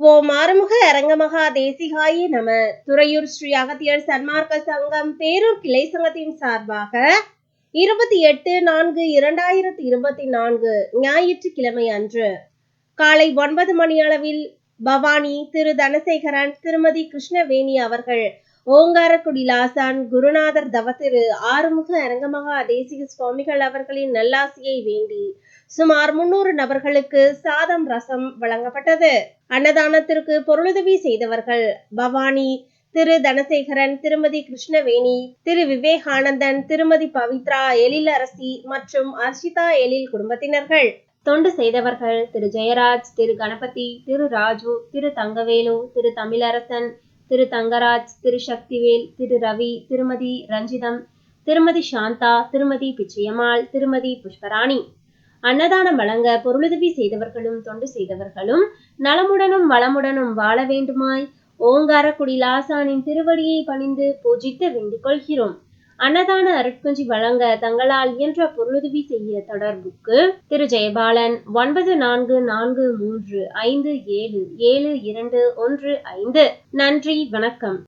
ஓ மாறுமுக அரங்கமகா தேசிகாயி நம. துறையூர் ஸ்ரீ அகத்தியர் சன்மார்க்க சங்கம் பேரூர் கிளை சங்கத்தின் சார்பாக இருபத்தி எட்டு நான்கு இரண்டாயிரத்தி இருபத்தி நான்கு ஞாயிற்றுக்கிழமை அன்று காலை ஒன்பது மணி அளவில் பவானி திரு தனசேகரன் திருமதி கிருஷ்ணவேணி அவர்கள் ஓங்காரக்குடி லாசான் குருநாதர் தவத்திரு ஆறுமுக அரங்கமகா தேசிக சுவாமிகள் அவர்களின் நல்லாசியை வேண்டி சுமார் முன்னூறு நபர்களுக்கு சாதம் ரசம் வழங்கப்பட்டது. அன்னதானத்திற்கு பொருளுதவி செய்தவர்கள் பவானி திரு தனசேகரன் திருமதி கிருஷ்ணவேணி திரு விவேகானந்தன் திருமதி பவித்ரா எழிலரசி மற்றும் அர்ஷிதா எழில் குடும்பத்தினர்கள். தொண்டு செய்தவர்கள் திரு ஜெயராஜ் திரு கணபதி திரு ராஜு திரு தங்கவேலு திரு தமிழரசன் திரு தங்கராஜ் திரு சக்திவேல் திரு ரவி திருமதி ரஞ்சிதம் திருமதி சாந்தா திருமதி பிச்சையம்மாள் திருமதி புஷ்பராணி. அன்னதானம் வழங்க பொருளுதவி செய்தவர்களும் தொண்டு செய்தவர்களும் நலமுடனும் வளமுடனும் வாழ வேண்டுமாய் ஓங்காரக்குடி லாசானின் திருவடியை பணிந்து பூஜித்து வேண்டிக் கொள்கிறோம். அன்னதான அருட்குஞ்சி வழங்க தங்களால் இயன்ற பொருளுதவி செய்ய தொடர்புக்கு திரு ஜெயபாலன் ஒன்பது நான்கு நான்கு மூன்று ஐந்து ஏழு ஏழு இரண்டு ஒன்று ஐந்து. நன்றி வணக்கம்.